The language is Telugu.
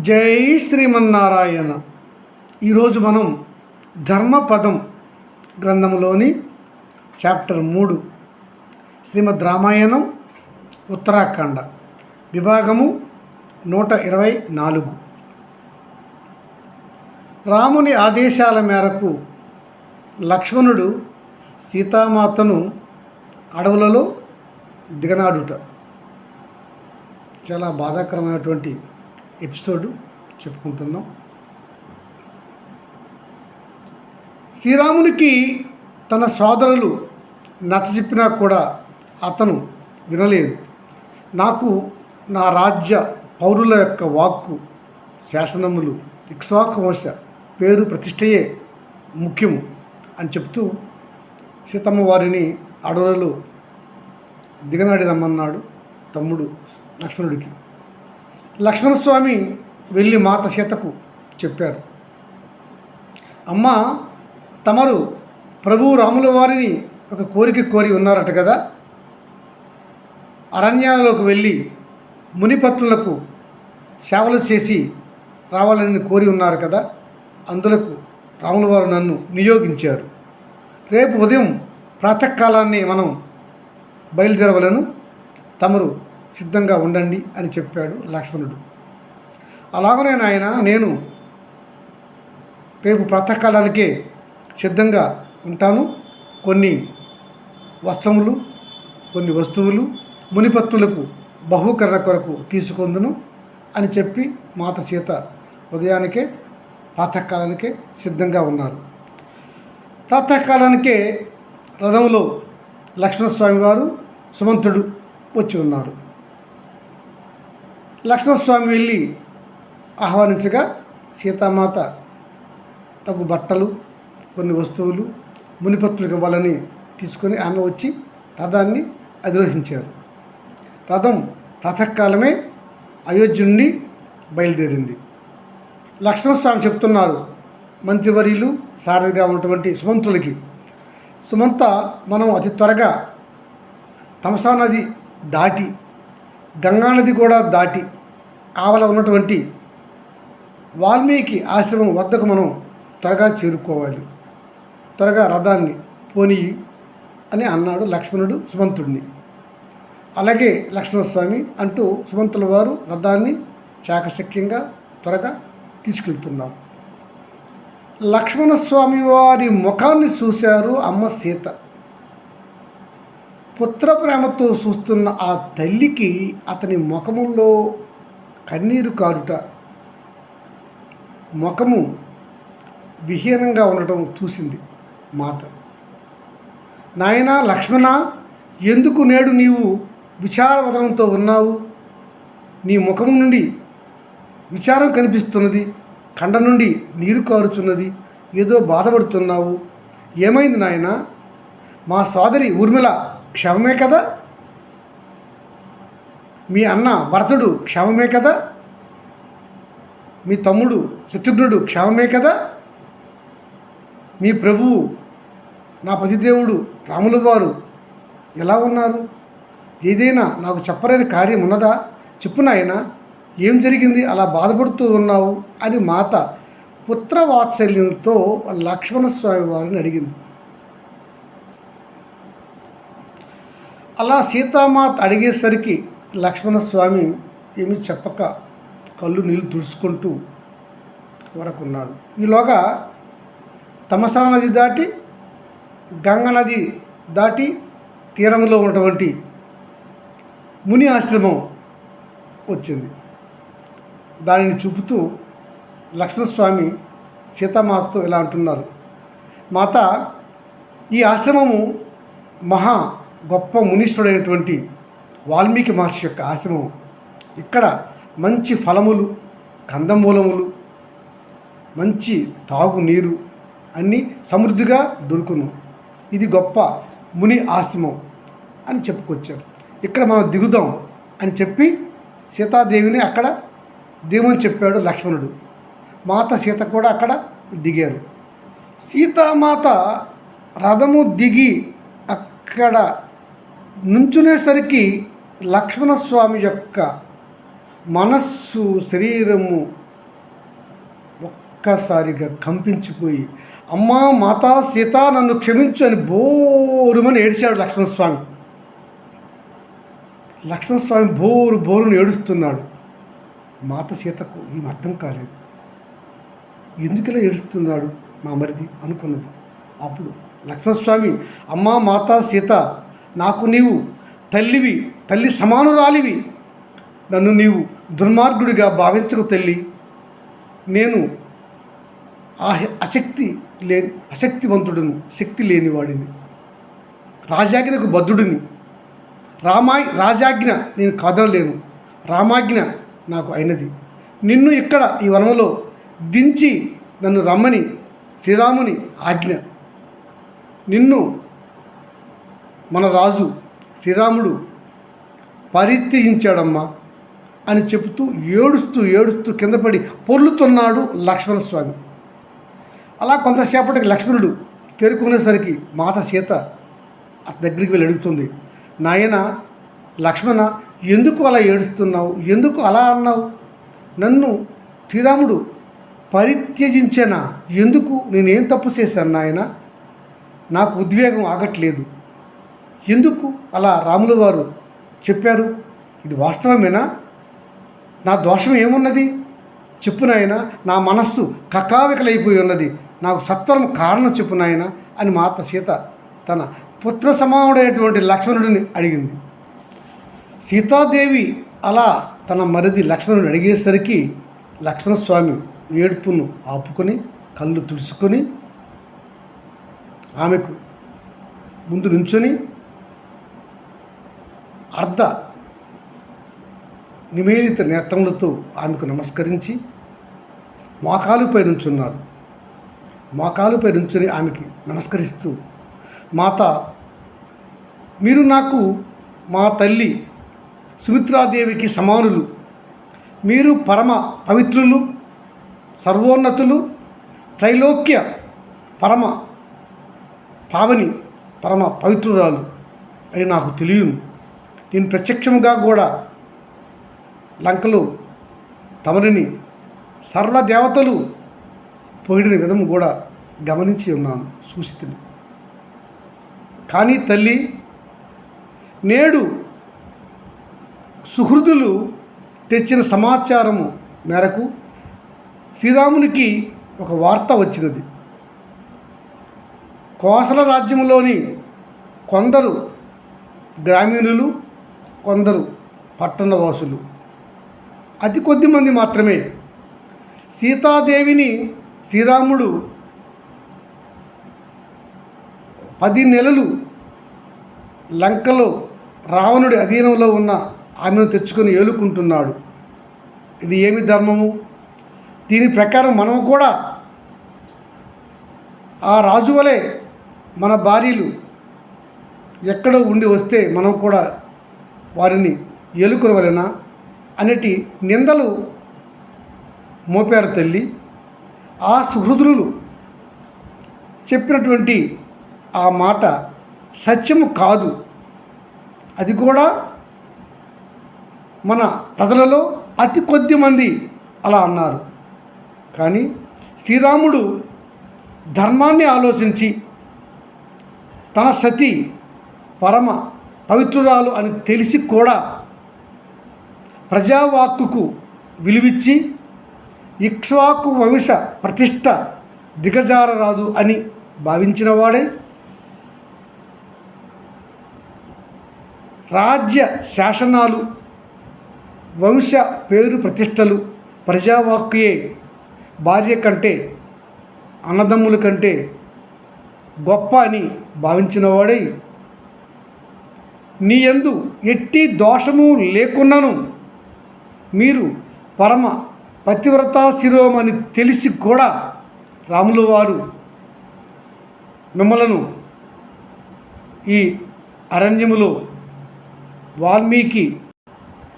జై శ్రీమన్నారాయణ. ఈరోజు మనం ధర్మపదం గ్రంథంలోని చాప్టర్ మూడు శ్రీమద్ రామాయణం ఉత్తరాఖండ విభాగము నూట ఇరవై నాలుగు. రాముని ఆదేశాల మేరకు లక్ష్మణుడు సీతామాతను అడవులలో దిగనాడుట. చాలా బాధాకరమైనటువంటి ఎపిసోడ్ చెప్పుకుంటున్నాం. శ్రీరామునికి తన సోదరులు నచ్చచెప్పినా కూడా అతను వినలేదు. నాకు నా రాజ్య పౌరుల యొక్క వాక్కు శాసనములు ఇక్ష్వాకు వంశ పేరు ప్రతిష్టయే ముఖ్యము అని చెప్తూ సీతమ్మ వారిని అడవులలో దిగనాడి రమ్మన్నాడు తమ్ముడు లక్ష్మణుడికి. లక్ష్మణస్వామి వెళ్ళి మాత సీతకు చెప్పారు. అమ్మ తమరు ప్రభు రాముల వారిని ఒక కోరిక కోరి ఉన్నారట కదా? అరణ్యాలలోకి వెళ్ళి మునిపత్రులకు సేవలు చేసి రావాలని కోరి ఉన్నారు కదా? అందులకు రాముల వారు నన్ను నియోగించారు. రేపు ఉదయం ప్రాతకాలాన్ని మనం బయలుదేరవలను. తమరు సిద్ధంగా ఉండండి అని చెప్పాడు లక్ష్మణుడు. అలాగనే నాయన నేను రేపు ప్రాతకాలానికే సిద్ధంగా ఉంటాను. కొన్ని వస్త్రములు కొన్ని వస్తువులు మునిపత్తులకు బహుకర్ర కొరకు తీసుకొందును అని చెప్పి మాత సీత ఉదయానికే ప్రాతకాలానికే సిద్ధంగా ఉన్నారు. ప్రాతకాలానికే రథంలో లక్ష్మణస్వామి వారు సుమంతుడు వచ్చి ఉన్నారు. లక్ష్మణస్వామి వెళ్ళి ఆహ్వానించగా సీతామాత తగు బట్టలు కొన్ని వస్తువులు మునిపత్తులకు ఇవ్వాలని తీసుకొని ఆమె వచ్చి రథాన్ని అధిరోహించారు. రథం రథకాలమే అయోధ్య నుండి బయలుదేరింది. లక్ష్మణస్వామి చెప్తున్నారు మంత్రివర్యులు సారథిగా ఉన్నటువంటి సుమంతులకి సుమంత మనం అతి త్వరగా తమసా నది దాటి గంగా నది కూడా దాటి ఆవల ఉన్నటువంటి వాల్మీకి ఆశ్రమం వద్దకు మనం త్వరగా చేరుకోవాలి. త్వరగా రథాన్ని పోనీ అని అన్నాడు లక్ష్మణుడు సుమంతుడిని. అలాగే లక్ష్మణస్వామి అంటూ సుమంతుల వారు రథాన్ని చాకచక్యంగా త్వరగా తీసుకెళ్తున్నారు. లక్ష్మణస్వామి వారి ముఖాన్ని చూశారు అమ్మ సీత. పుత్ర ప్రేమతో చూస్తున్న ఆ తల్లికి అతని ముఖములో కన్నీరు కారుట. ముఖము విహీనంగా ఉండటం చూసింది మాత. నాయన లక్ష్మణ ఎందుకు నేడు నీవు విచారవదనంతో ఉన్నావు? నీ ముఖం నుండి విచారం కనిపిస్తున్నది కండ నుండి నీరు కారుచున్నది ఏదో బాధపడుతున్నావు. ఏమైంది నాయన? మా సోదరి ఊర్మిళ క్షమమే కదా? మీ అన్న భరతుడు క్షమమే కదా? మీ తమ్ముడు శత్రుఘ్నుడు క్షవమే కదా? మీ ప్రభువు నా పతిదేవుడు రాముల వారు ఎలా ఉన్నారు? ఏదైనా నాకు చెప్పలేని కార్యం ఉన్నదా? చెప్పు నాయన ఏం జరిగింది? అలా బాధపడుతూ ఉన్నావు? అని మాత పుత్రవాత్సల్యంతో లక్ష్మణస్వామి వారిని అడిగింది. అలా సీతామాత అడిగేసరికి లక్ష్మణస్వామి ఏమీ చెప్పక కళ్ళు నీళ్ళు తుడుచుకుంటూ వరకున్నాడు. ఈలోగా తమసా నది దాటి గంగ నది దాటి తీరంలో ఉన్నటువంటి ముని ఆశ్రమం వచ్చింది. దానిని చూపుతూ లక్ష్మణస్వామి సీతామాతతో ఇలా అంటున్నారు. మాత ఈ ఆశ్రమము మహా గొప్ప మునీశ్వరుడైనటువంటి వాల్మీకి మహర్షి యొక్క ఆశ్రమం. ఇక్కడ మంచి ఫలములు కందమూలములు మంచి తాగునీరు అన్నీ సమృద్ధిగా దొరుకును. ఇది గొప్ప ముని ఆశ్రమం అని చెప్పుకొచ్చారు. ఇక్కడ మనం దిగుదాం అని చెప్పి సీతాదేవిని అక్కడ దిగమని చెప్పాడు లక్ష్మణుడు. మాత సీత కూడా అక్కడ దిగారు. సీతామాత రథము దిగి అక్కడ నుంచునేసరికి లక్ష్మణస్వామి యొక్క మనస్సు శరీరము ఒక్కసారిగా కంపించిపోయి అమ్మా మాతా సీత నన్ను క్షమించు అని బోరుమని ఏడిచాడు లక్ష్మణస్వామి. లక్ష్మణస్వామి బోరు బోరుని ఏడుస్తున్నాడు. మాత సీతకు ఏం అర్థం కాలేదు. ఎందుకలా ఏడుస్తున్నాడు మా మరిది? అనుకున్నది. అప్పుడు లక్ష్మణస్వామి అమ్మా మాతా సీత నాకు నీవు తల్లివి తల్లి సమానురాలివి. నన్ను నీవు దుర్మార్గుడిగా భావించకు తల్లి. నేను ఆ అశక్తి లే అశక్తివంతుడును శక్తి లేనివాడిని. రాజాజ్ఞకు బద్ధుడిని. రామా రాజాజ్ఞ నేను కాదనలేను. రామాజ్ఞ నాకు అయినది. నిన్ను ఇక్కడ ఈ వనంలో దించి నన్ను రమ్మని శ్రీరాముని ఆజ్ఞ. నిన్ను మన రాజు శ్రీరాముడు పరిత్యజించాడమ్మా అని చెబుతూ ఏడుస్తూ ఏడుస్తూ కింద పడి పొర్లుతున్నాడు లక్ష్మణస్వామి. అలా కొంతసేపటికి లక్ష్మణుడు తేరుకునేసరికి మాత సీత అతని దగ్గరికి వెళ్ళి అడుగుతుంది నాయన లక్ష్మణ ఎందుకు అలా ఏడుస్తున్నావు? ఎందుకు అలా అన్నావు? నన్ను శ్రీరాముడు పరిత్యజించానా? ఎందుకు? నేనేం తప్పు చేశాను నాయన? నాకు ఉద్వేగం ఆగట్లేదు. ఎందుకు అలా రాములు వారు చెప్పారు? ఇది వాస్తవమేనా? నా దోషం ఏమున్నది? చెప్పు నాయన నా మనస్సు కకావికలైపోయి ఉన్నది. నాకు సత్వరం కారణం చెప్పు నాయన అని మాత సీత తన పుత్ర సమానుడైనటువంటి లక్ష్మణుడిని అడిగింది. సీతాదేవి అలా తన మరిది లక్ష్మణుని అడిగేసరికి లక్ష్మణస్వామి ఏడుపును ఆపుకొని కళ్ళు తుడుచుకొని ఆమెకు ముందు నుంచొని అర్ధ నిమేలిత నేత్రములతో ఆమెకు నమస్కరించి మోకాలుపై నుంచున్నారు మోకాలుపై నుంచుని ఆమెకి నమస్కరిస్తూ మాత మీరు నాకు మా తల్లి సుమిత్రాదేవికి సమానులు. మీరు పరమ పవిత్రులు సర్వోన్నతులు త్రైలోక్య పరమ పావని పరమ పవిత్రురాలు అని నాకు తెలియను. నేను ప్రత్యక్షముగా కూడా లంకలు తమరిని సర్వదేవతలు పొగిడిన విధము కూడా గమనించి ఉన్నాను చూసితిని కానీ తల్లి నేడు సుహృదులు తెచ్చిన సమాచారము మేరకు శ్రీరామునికి ఒక వార్త వచ్చినది. కోసల రాజ్యంలోని కొందరు గ్రామీణులు కొందరు పట్టణవాసులు. అతి కొద్ది మంది మాత్రమే. సీతాదేవిని శ్రీరాముడు పది నెలలు లంకలో రావణుడి అధీనంలో ఉన్న ఆమెను తెచ్చుకొని ఏలుకుంటున్నాడు. ఇది ఏమి ధర్మము? దీని ప్రకారం మనం కూడా ఆ రాజు వలె మన భార్యలు ఎక్కడో ఉండి వస్తే మనం కూడా వారిని ఏలుకొనవలెనా అనేటి నిందలు మోపారు తల్లి. ఆ సుహృదులు చెప్పినటువంటి ఆ మాట సత్యము కాదు. అది కూడా మన ప్రజలలో అతి కొద్ది మంది అలా అన్నారు. కానీ శ్రీరాముడు ధర్మాన్ని ఆలోచించి తన సతి పరమ పవిత్రురాలు అని తెలిసి కూడా ప్రజావాక్కుకు విలువిచ్చి ఇక్ష్వాకు వంశ ప్రతిష్ట దిగజారరాదు అని భావించినవాడే రాజ్య శాసనాలు వంశ పేరు ప్రతిష్టలు ప్రజావాక్కుయే భార్య కంటే అన్నదమ్ముల కంటే గొప్ప అని భావించినవాడై నీ యందు ఎట్టి దోషము లేకున్నను. మీరు పరమ పతివ్రతా శిరోమని తెలిసి కూడా రాములు వారు మిమ్మలను ఈ అరణ్యములో వాల్మీకి